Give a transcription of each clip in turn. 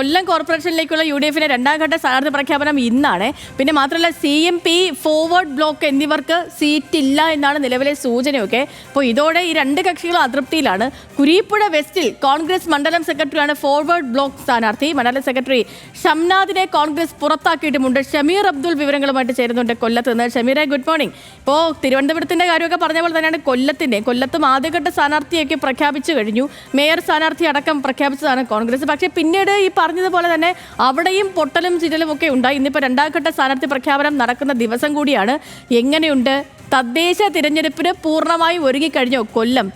കൊല്ലം കോർപ്പറേഷനിലേക്കുള്ള U D എഫിന്റെ രണ്ടാം ഘട്ട സ്ഥാനാർത്ഥി പ്രഖ്യാപനം ഇന്നാണ്. പിന്നെ മാത്രമല്ല C M P forward block എന്നിവർക്ക് സീറ്റ് ഇല്ല എന്നാണ് നിലവിലെ സൂചനയൊക്കെ. അപ്പോൾ ഇതോടെ ഈ രണ്ട് കക്ഷികളും അതൃപ്തിയിലാണ്. കുരീപ്പുഴ വെസ്റ്റിൽ കോൺഗ്രസ് മണ്ഡലം സെക്രട്ടറിയാണ് ഫോർവേഡ് ബ്ലോക്ക് സ്ഥാനാർത്ഥി. മണ്ഡലം സെക്രട്ടറി ഷംനാദിനെ കോൺഗ്രസ് പുറത്താക്കിയിട്ടുമുണ്ട്. ഷമീർ അബ്ദുൾ വിവരങ്ങളുമായിട്ട് ചേരുന്നുണ്ട് കൊല്ലത്ത് നിന്ന്. ഷമീറെ ഗുഡ് മോർണിംഗ് ഇപ്പോൾ തിരുവനന്തപുരത്തിന്റെ കാര്യമൊക്കെ പറഞ്ഞ പോലെ തന്നെയാണ് കൊല്ലത്തിന്റെ. കൊല്ലത്തും ആദ്യഘട്ട സ്ഥാനാർത്ഥിയൊക്കെ പ്രഖ്യാപിച്ചു കഴിഞ്ഞു. മേയർ സ്ഥാനാർത്ഥി അടക്കം പ്രഖ്യാപിച്ചതാണ് കോൺഗ്രസ്. പക്ഷേ പിന്നീട് ഈ പറഞ്ഞതുപോലെ തന്നെ അവിടെയും പൊട്ടലും ചിരലും ഒക്കെ ഉണ്ടായി. ഇന്നിപ്പോൾ രണ്ടാംഘട്ട സ്ഥാനാർത്ഥി പ്രഖ്യാപനം നടക്കുന്ന ദിവസം കൂടിയാണ്. എങ്ങനെയുണ്ട്? തദ്ദേശ തിരഞ്ഞെടുപ്പിന് പൂർണമായി ഒരുങ്ങിക്കഴിഞ്ഞോ? കൊല്ലം.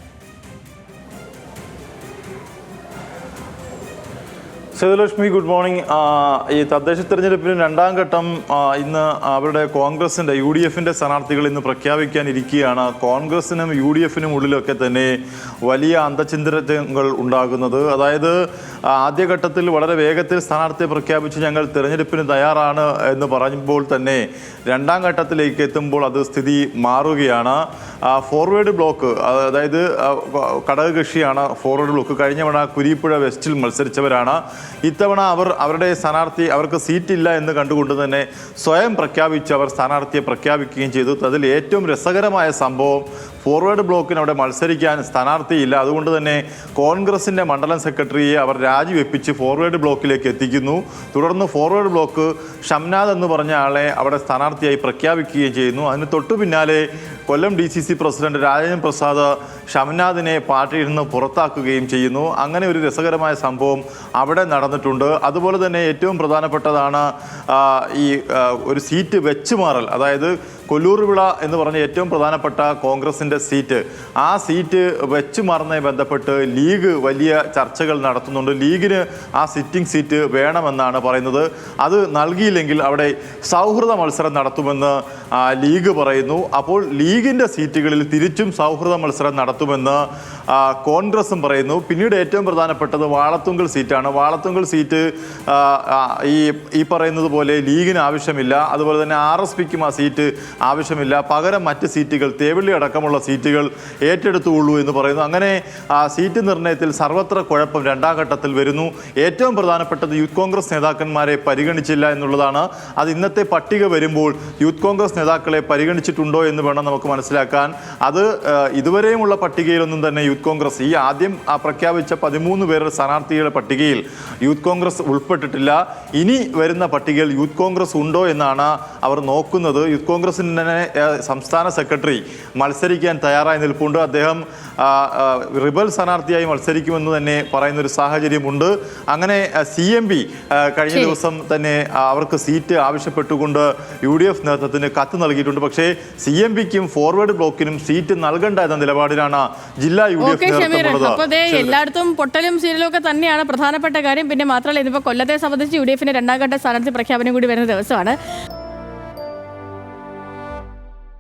സേതുലക്ഷ്മി ഗുഡ് മോർണിംഗ് ഈ തദ്ദേശ തെരഞ്ഞെടുപ്പിന് രണ്ടാം ഘട്ടം ഇന്ന് അവരുടെ കോൺഗ്രസിന്റെ യു ഡി എഫിന്റെ സ്ഥാനാർത്ഥികൾ ഇന്ന് പ്രഖ്യാപിക്കാനിരിക്കുകയാണ് കോൺഗ്രസിനും യു ഡി എഫിനും ഉള്ളിലൊക്കെ തന്നെ വലിയ അന്തചിന്തനങ്ങൾ ഉണ്ടാകുന്നത്. അതായത് ആദ്യഘട്ടത്തിൽ വളരെ വേഗത്തിൽ സ്ഥാനാർത്ഥിയെ പ്രഖ്യാപിച്ച് ഞങ്ങൾ തിരഞ്ഞെടുപ്പിന് തയ്യാറാണ് എന്ന് പറയുമ്പോൾ തന്നെ രണ്ടാം ഘട്ടത്തിലേക്ക് എത്തുമ്പോൾ അത് സ്ഥിതി മാറുകയാണ്. ഫോർവേഡ് ബ്ലോക്ക് അതായത് ഘടകകക്ഷിയാണ് ഫോർവേഡ് ബ്ലോക്ക് കഴിഞ്ഞ തവണ കുരീപ്പുഴ വെസ്റ്റിൽ മത്സരിച്ചവരാണ്. ഇത്തവണ അവർ അവരുടെ സ്ഥാനാർത്ഥി അവർക്ക് സീറ്റില്ല എന്ന് കണ്ടുകൊണ്ട് തന്നെ സ്വയം പ്രഖ്യാപിച്ച് അവർ സ്ഥാനാർത്ഥിയെ പ്രഖ്യാപിക്കുകയും ചെയ്തു. അതിൽ ഏറ്റവും രസകരമായ സംഭവം ഫോർവേഡ് ബ്ലോക്കിന് അവിടെ മത്സരിക്കാൻ സ്ഥാനാർത്ഥിയില്ല. അതുകൊണ്ട് തന്നെ കോൺഗ്രസിന്റെ മണ്ഡലം സെക്രട്ടറിയെ അവർ രാജിവെപ്പിച്ച് ഫോർവേഡ് ബ്ലോക്കിലേക്ക് എത്തിക്കുന്നു. തുടർന്ന് ഫോർവേഡ് ബ്ലോക്ക് ഷംനാഥ് എന്ന് പറഞ്ഞ ആളെ അവിടെ സ്ഥാനാർത്ഥിയായി പ്രഖ്യാപിക്കുകയും ചെയ്യുന്നു. അതിന് തൊട്ടു പിന്നാലെ Kollam D C C president Rajendran Prasad ഷംനാഥിനെ പാർട്ടിയിൽ നിന്ന് പുറത്താക്കുകയും ചെയ്യുന്നു. അങ്ങനെ ഒരു രസകരമായ സംഭവം അവിടെ നടന്നിട്ടുണ്ട്. അതുപോലെ തന്നെ ഏറ്റവും പ്രധാനപ്പെട്ടതാണ് ഈ ഒരു സീറ്റ് വെച്ചുമാറൽ. അതായത് കൊല്ലൂർവിള എന്ന് പറഞ്ഞ ഏറ്റവും പ്രധാനപ്പെട്ട കോൺഗ്രസിന്റെ സീറ്റ്. ആ സീറ്റ് വെച്ചു മാറുന്നതുമായി ബന്ധപ്പെട്ട് ലീഗ് വലിയ ചർച്ചകൾ നടത്തുന്നുണ്ട്. ലീഗിന് ആ സിറ്റിംഗ് സീറ്റ് വേണമെന്നാണ് പറയുന്നത്. അത് നൽകിയില്ലെങ്കിൽ അവിടെ സൗഹൃദ മത്സരം നടത്തുമെന്ന് ലീഗ് പറയുന്നു. അപ്പോൾ ലീഗിന്റെ സീറ്റുകളിൽ തിരിച്ചും സൗഹൃദ മത്സരം നടത്തുമെന്ന് കോൺഗ്രസും പറയുന്നു. പിന്നീട് ഏറ്റവും പ്രധാനപ്പെട്ടത് വാളത്തുങ്കൽ സീറ്റാണ്. വാളത്തുങ്കൽ സീറ്റ് ഈ ഈ പറയുന്നത് പോലെ ലീഗിന് ആവശ്യമില്ല. അതുപോലെ തന്നെ ആർ എസ് പിക്കും ആ സീറ്റ് ആവശ്യമില്ല. പകരം മറ്റ് സീറ്റുകൾ തേവള്ളി അടക്കമുള്ള സീറ്റുകൾ ഏറ്റെടുത്തുള്ളൂ എന്ന് പറയുന്നു. അങ്ങനെ ആ സീറ്റ് നിർണയത്തിൽ സർവത്ര കുഴപ്പം രണ്ടാം ഘട്ടത്തിൽ വരുന്നു. ഏറ്റവും പ്രധാനപ്പെട്ടത് യൂത്ത് കോൺഗ്രസ് നേതാക്കന്മാരെ പരിഗണിച്ചില്ല എന്നുള്ളതാണ്. അത് ഇന്നത്തെ പട്ടിക വരുമ്പോൾ യൂത്ത് കോൺഗ്രസ് നേതാക്കളെ പരിഗണിച്ചിട്ടുണ്ടോ എന്ന് വേണം നമുക്ക് മനസ്സിലാക്കാൻ. അത് ഇതുവരെയുമുള്ള പട്ടികയിലൊന്നും തന്നെ യൂത്ത് കോൺഗ്രസ് ഈ ആദ്യം പ്രഖ്യാപിച്ച പതിമൂന്ന് പേരുടെ സ്ഥാനാർത്ഥികളുടെ പട്ടികയിൽ യൂത്ത് കോൺഗ്രസ് ഉൾപ്പെട്ടിട്ടില്ല. ഇനി വരുന്ന പട്ടികയിൽ യൂത്ത് കോൺഗ്രസ് ഉണ്ടോ എന്നാണ് അവർ നോക്കുന്നത്. യൂത്ത് കോൺഗ്രസിന്റെ തന്നെ സംസ്ഥാന സെക്രട്ടറി മത്സരിക്കാൻ തയ്യാറായി നിൽപ്പുണ്ട്. അദ്ദേഹം റിബൽ സ്ഥാനാർത്ഥിയായി മത്സരിക്കുമെന്ന് തന്നെ പറയുന്ന ഒരു സാഹചര്യമുണ്ട്. അങ്ങനെ സി എം പി കഴിഞ്ഞ ദിവസം തന്നെ അവർക്ക് സീറ്റ് ആവശ്യപ്പെട്ടുകൊണ്ട് യു ഡി എഫ് നേതൃത്വത്തിന് കത്ത് നൽകിയിട്ടുണ്ട്. പക്ഷേ സി എം പിക്കും ഫോർവേഡ് ബ്ലോക്കിനും സീറ്റ് നൽകണ്ട എന്ന നിലപാടിലാണ് ജില്ലാ യു ഡി എഫ് നേതൃത്വമുള്ളത് എല്ലായിടത്തും പൊട്ടലും സീരിയലും ഒക്കെ തന്നെയാണ് പ്രധാനപ്പെട്ട കാര്യം. പിന്നെ മാത്രമല്ല ഇതിപ്പോ കൊല്ലത്തെ സംബന്ധിച്ച് യു ഡി എഫിന്റെ രണ്ടാം ഘട്ട സ്ഥാനാർത്ഥി പ്രഖ്യാപനം കൂടി വരുന്ന ദിവസമാണ്.